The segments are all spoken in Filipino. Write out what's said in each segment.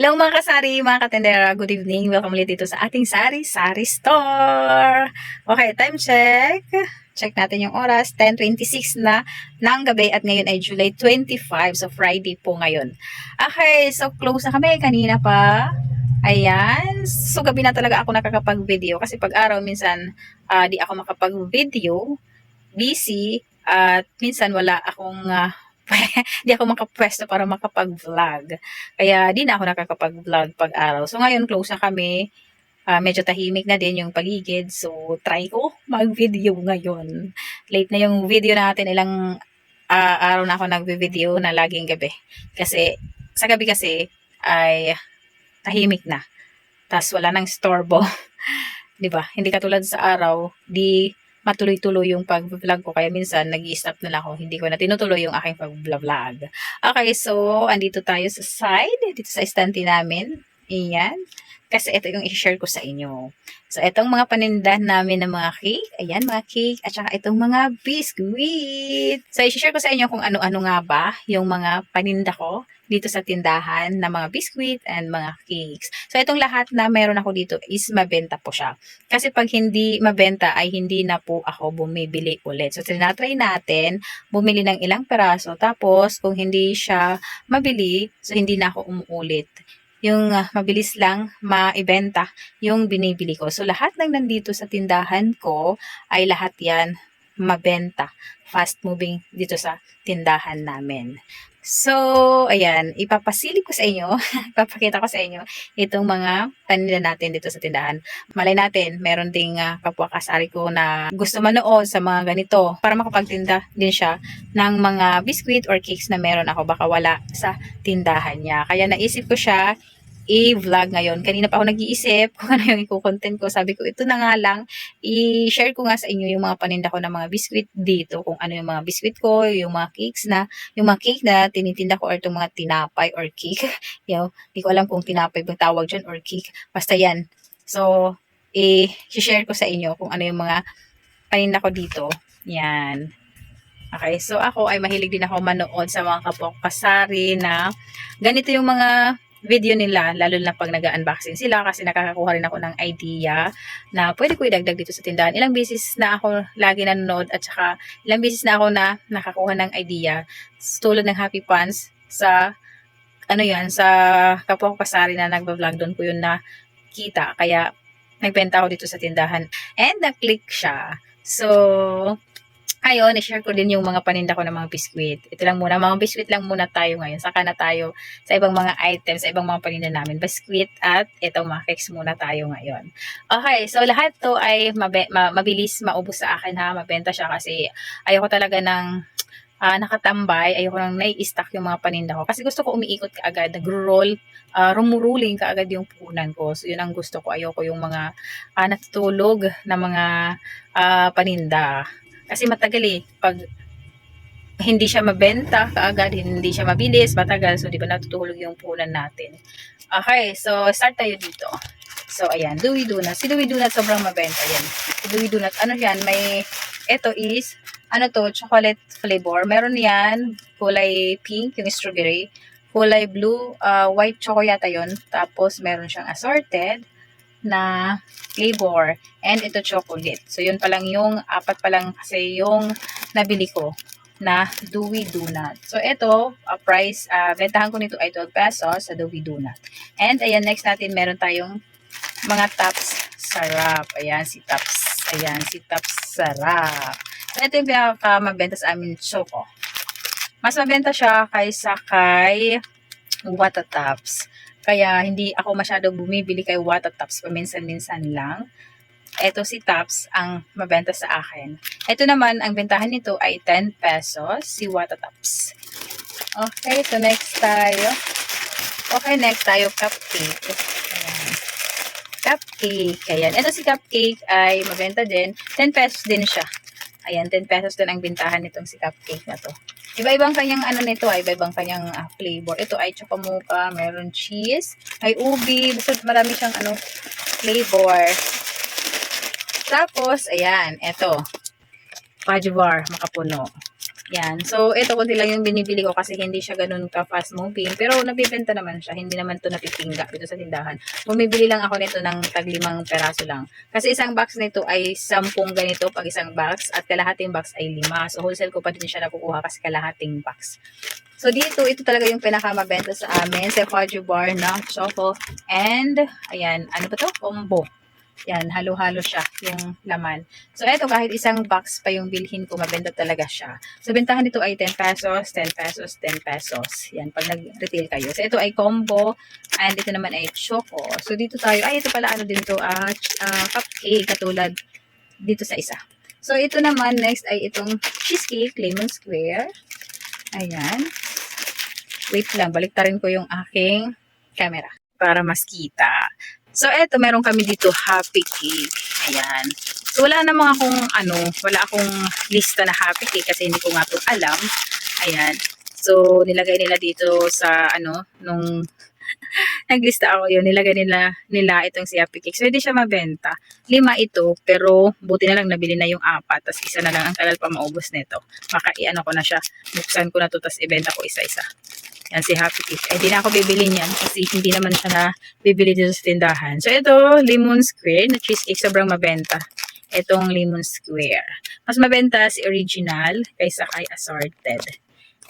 Hello mga kasari, mga katendera, good evening. Welcome ulit dito sa ating Sari Sari Store. Okay, time check. Check natin yung oras, 10.26 na ng gabi at ngayon ay July 25, so Friday po ngayon. Okay, so close na kami kanina pa. Ayan, so gabi na talaga ako nakakapag-video kasi pag araw minsan ah, di ako makapag-video, busy, at minsan wala akong ah, di ako makapwesto para makapag-vlog. Kaya di na ako nakakapag-vlog pag araw. So ngayon close na kami. Ah, medyo tahimik na din yung paligid. So try ko mag-video ngayon. Late na yung video natin. Ilang ah, araw na ako nagvi-video na laging gabi. Kasi sa gabi kasi ay tahimik na. Tapos wala nang storbo. 'Di ba? Hindi katulad sa araw, di matuloy-tuloy yung pag-vlog ko. Kaya minsan, nag stop na lang ako. Hindi ko na tinutuloy yung aking pag-vlog. Okay, so, andito tayo sa side. Dito sa estante namin. Iyan. Kasi ito yung i-share ko sa inyo. So, itong mga panindahan namin ng mga cake. Ayan, mga cake. At saka itong mga biscuit. So, i-share ko sa inyo kung ano-ano nga ba yung mga paninda ko dito sa tindahan na mga biscuit and mga cakes. So, itong lahat na meron ako dito is mabenta po siya. Kasi pag hindi mabenta ay hindi na po ako bumibili ulit. So, tinatry natin bumili ng ilang peraso. Tapos, kung hindi siya mabili, so hindi na ako umuulit. Yung ah, mabilis lang maibenta yung binibili ko. So, lahat ng nandito sa tindahan ko ay lahat yan mabenta. Fast moving dito sa tindahan namin. So, ayan, ipapasilip ko sa inyo, ipapakita ko sa inyo itong mga paninda natin dito sa tindahan. Malay natin, meron ding uh, kapwa kasari ko na gusto manood sa mga ganito para makapagtinda din siya ng mga biscuit or cakes na meron ako baka wala sa tindahan niya. Kaya naisip ko siya i-vlog ngayon. Kanina pa ako nag-iisip kung ano yung i-content ko. Sabi ko, ito na nga lang, i-share ko nga sa inyo yung mga paninda ko ng mga biscuit dito. Kung ano yung mga biscuit ko, yung mga cakes na, yung mga cake na tinitinda ko or itong mga tinapay or cake. Yo, di ko alam kung tinapay bang tawag dyan or cake. Basta yan. So, i-share ko sa inyo kung ano yung mga paninda ko dito. Yan. Okay, so ako ay mahilig din ako manood sa mga kapwa kasari na ganito yung mga video nila, lalo na pag nag-unboxing sila kasi nakakakuha rin ako ng idea na pwede ko idagdag dito sa tindahan. Ilang beses na ako lagi nanonood at saka ilang beses na ako na nakakuha ng idea tulad ng Happy Pants sa ano yan, sa kapwa ko kasari na nagbablog doon ko yun na kita. Kaya nagbenta ako dito sa tindahan and na-click siya. So, Ayun, i-share ko din yung mga paninda ko ng mga biskwit. Ito lang muna, mga biskwit lang muna tayo ngayon. Saka na tayo sa ibang mga items, sa ibang mga paninda namin. Biskwit at itong mga cakes muna tayo ngayon. Okay, so lahat to ay mabe- ma- mabilis maubos sa akin ha. Mabenta siya kasi ayoko talaga ng ah, nakatambay. Ayoko nang nai-stack yung mga paninda ko. Kasi gusto ko umiikot kaagad, nag-roll, uh, rumuruling kaagad yung punan ko. So yun ang gusto ko. Ayoko yung mga ah, natutulog na mga ah, paninda. Kasi matagal eh. Pag hindi siya mabenta kaagad, hindi siya mabilis, matagal. So, di ba natutulog yung punan natin. Okay, so start tayo dito. So, ayan, Dewey Donut. Si Dewey Donut sobrang mabenta yan. Si Dewey Donut, ano yan, may, ito is, ano to, chocolate flavor. Meron yan, kulay pink, yung strawberry. Kulay blue, uh, white choco yata yun. Tapos, meron siyang assorted na flavor. And ito chocolate. So, yun pa lang yung, apat pa lang kasi yung nabili ko na Dewey Donut. So, ito, uh, price, uh, bentahan ko nito ay 12 pesos sa Dewey Donut. And, ayan, next natin, meron tayong mga Tops Sarap. Ayan, si Tops. Ayan, si Tops Sarap. So, ito yung pinakamabenta sa amin, choco. Mas mabenta siya kaysa kay Wata Tops. Kaya hindi ako masyado bumibili kay Wata Tops paminsan-minsan lang. Ito si Tops ang mabenta sa akin. Ito naman, ang bentahan nito ay 10 pesos, si Wata Tops. Okay, so next tayo. Okay, next tayo, cupcake. Ayan. Cupcake. Ayan. Ito si cupcake ay mabenta din. 10 pesos din siya. Ayan, 10 pesos din ang bintahan nitong si cupcake na to. Iba-ibang kanyang ano nito ay iba-ibang kanyang uh, flavor. Ito ay chocomocha, meron cheese, ay ubi, basta marami siyang ano flavor. Tapos, ayan, ito. Fudge bar, makapuno. Yan. So, ito kunti lang yung binibili ko kasi hindi siya ganun ka-fast moving. Pero nabibenta naman siya. Hindi naman to napitingga dito sa tindahan. Bumibili lang ako nito ng taglimang peraso lang. Kasi isang box nito ay sampung ganito pag isang box at kalahating box ay lima. So, wholesale ko pa din siya nakukuha kasi kalahating box. So, dito, ito talaga yung pinakamabenta sa amin. Sa Fudge Bar na Choco. And, ayan, ano ba to? Combo. Yan, halo-halo siya yung laman. So, eto, kahit isang box pa yung bilhin ko, mabenta talaga siya. So, bentahan nito ay 10 pesos, 10 pesos, 10 pesos. Yan, pag nag-retail kayo. So, ito ay combo, and ito naman ay choco. So, dito tayo, ay, ito pala, ano din to, ch- ah, cupcake, katulad dito sa isa. So, ito naman, next ay itong cheesecake, lemon square. Ayan. Wait lang, baliktarin ko yung aking camera para mas kita. So, eto, meron kami dito happy cake. Ayan. So, wala namang akong, ano, wala akong lista na happy cake kasi hindi ko nga ito alam. Ayan. So, nilagay nila dito sa, ano, nung naglista ako yun, nilagay nila, nila itong si happy cake. So, hindi siya mabenta. Lima ito, pero buti na lang nabili na yung apat. Tapos isa na lang ang tagal pa maubos nito. Baka i-ano ko na siya, buksan ko na to, tapos ibenta ko isa-isa. Yan si Happy Cake. Eh, di na ako bibili niyan kasi hindi naman siya na bibili dito sa tindahan. So, ito, lemon square na cheesecake. Sobrang mabenta. Itong lemon square. Mas mabenta si original kaysa kay assorted.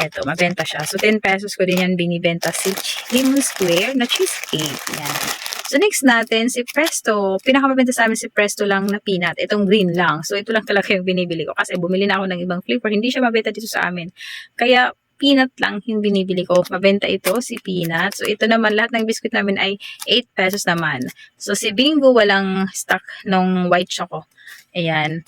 Ito, mabenta siya. So, 10 pesos ko din yan binibenta si lemon square na cheesecake. Yan. So, next natin, si Presto. Pinakamabenta sa amin si Presto lang na peanut. Itong green lang. So, ito lang talaga yung binibili ko. Kasi bumili na ako ng ibang flavor. Hindi siya mabenta dito sa amin. Kaya, peanut lang yung binibili ko. Mabenta ito, si peanut. So, ito naman, lahat ng biscuit namin ay 8 pesos naman. So, si Bingo, walang stock ng white choco. Ayan.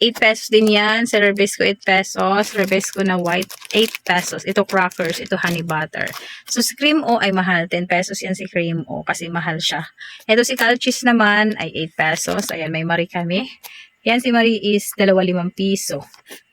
8 pesos din yan. Sa Rebisco, 8 pesos. Rebisco na white, 8 pesos. Ito crackers, ito honey butter. So, si Cream O ay mahal. 10 pesos yan si Cream O kasi mahal siya. Ito si Calchis naman ay 8 pesos. Ayan, may Marie kami. Yan si Marie is 2.5 piso.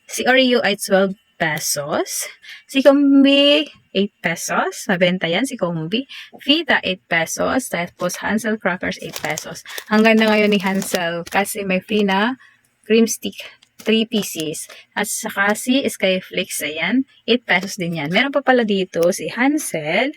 Si Oreo ay 12 pesos. Si Kumbi, 8 pesos. Mabenta yan si Kumbi. Fita, 8 pesos. Tapos Hansel Crackers, 8 pesos. Hanggang na ngayon ni Hansel kasi may free na cream stick. 3 pieces. At saka si Skyflakes, ayan. 8 pesos din yan. Meron pa pala dito si Hansel,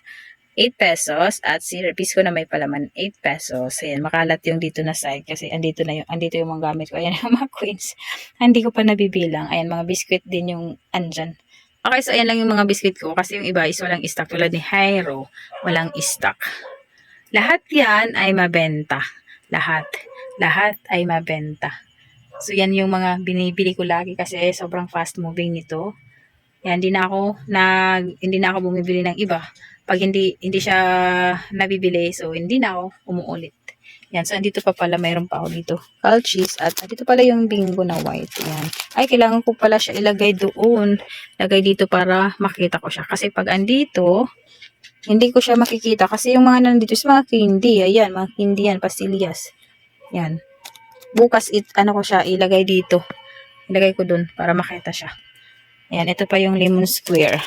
8 pesos. At si Repisco na may palaman, 8 pesos. Ayan, makalat yung dito na side kasi andito na yung, andito yung mga gamit ko. Ayan, mga queens. Hindi ko pa nabibilang. Ayan, mga biscuit din yung andyan. Okay, so ayan lang yung mga biscuit ko kasi yung iba is walang stock. Tulad ni Hyro, walang stock. Lahat yan ay mabenta. Lahat. Lahat ay mabenta. So, yan yung mga binibili ko lagi kasi sobrang fast moving nito. Yan, hindi na ako, nag, hindi na ako bumibili ng iba. Pag hindi, hindi siya nabibili, so hindi na ako umuulit. Yan, so andito pa pala, mayroon pa ako dito. Cal cheese at dito pala yung bingo na white. Yan. Ay, kailangan ko pala siya ilagay doon. Lagay dito para makita ko siya. Kasi pag andito, hindi ko siya makikita. Kasi yung mga nandito is mga candy. Ayan, mga candy yan, pastillas. Yan bukas it ano ko siya ilagay dito. Ilagay ko dun para makita siya. Ayan, ito pa yung lemon square.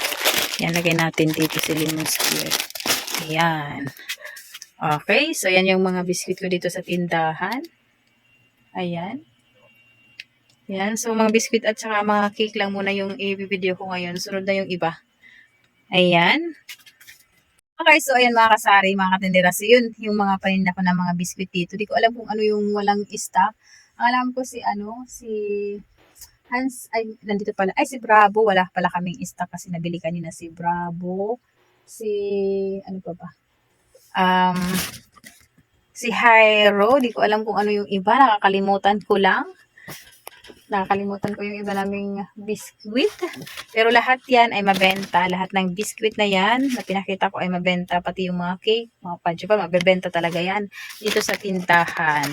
Yan, lagay natin dito si lemon square. Ayan. Okay, so yan yung mga biscuit ko dito sa tindahan. Ayan. Yan, so mga biscuit at saka mga cake lang muna yung i-video ko ngayon. Sunod na yung iba. Ayan. Okay, so ayan mga kasari, mga katindera. So yun, yung mga paninda ko ng mga biscuit dito. Di ko alam kung ano yung walang stock. Ang alam ko si ano, si Hans, ay, nandito pala. Ay, si Bravo. Wala pala kaming stock kasi nabili kanina si Bravo. Si, ano pa ba? Um, si Hyro. Di ko alam kung ano yung iba. Nakakalimutan ko lang. Nakakalimutan ko yung iba naming biscuit. Pero lahat yan ay mabenta. Lahat ng biscuit na yan na pinakita ko ay mabenta. Pati yung mga cake, mga fudge pa, mabebenta talaga yan dito sa tindahan.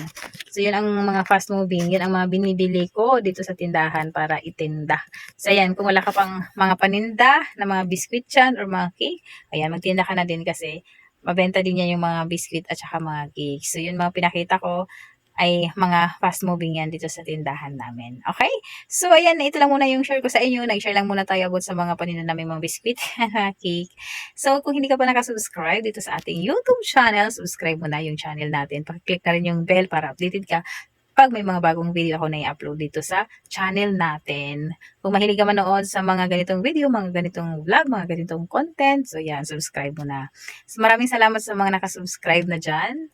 So, yun ang mga fast moving. Yun ang mga binibili ko dito sa tindahan para itinda. So, ayan, kung wala ka pang mga paninda na mga biscuit yan or mga cake, ayan, magtinda ka na din kasi mabenta din yan yung mga biscuit at saka mga cake. So, yun mga pinakita ko ay mga fast moving yan dito sa tindahan namin. Okay? So, ayan, ito lang muna yung share ko sa inyo. Nag-share lang muna tayo about sa mga paninda namin mga biscuit, cake. So, kung hindi ka pa nakasubscribe dito sa ating YouTube channel, subscribe mo na yung channel natin. Pakiclick na rin yung bell para updated ka pag may mga bagong video ako na i-upload dito sa channel natin. Kung mahilig ka manood sa mga ganitong video, mga ganitong vlog, mga ganitong content, so yan, subscribe mo na. So maraming salamat sa mga nakasubscribe na dyan.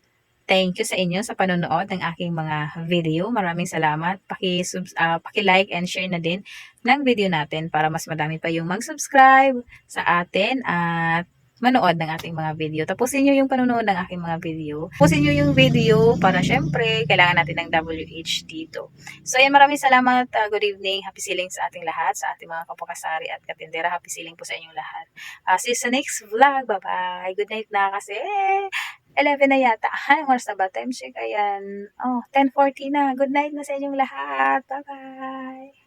Thank you sa inyo sa panonood ng aking mga video. Maraming salamat. Paki, uh, paki-like and share na din ng video natin para mas madami pa yung mag-subscribe sa atin at manood ng ating mga video. Tapusin nyo yung panonood ng aking mga video. Tapusin nyo yung video para syempre, kailangan natin ng WH dito. So, ayan, maraming salamat. Uh, good evening. Happy sealing sa ating lahat, sa ating mga kapakasari at katindera. Happy sealing po sa inyong lahat. Uh, see you sa next vlog. Bye-bye. Good night na kasi 11 na yata. Ay, oras na ba? Time check. Ayan. Oh, 10.40 na. Good night na sa inyong lahat. Bye-bye.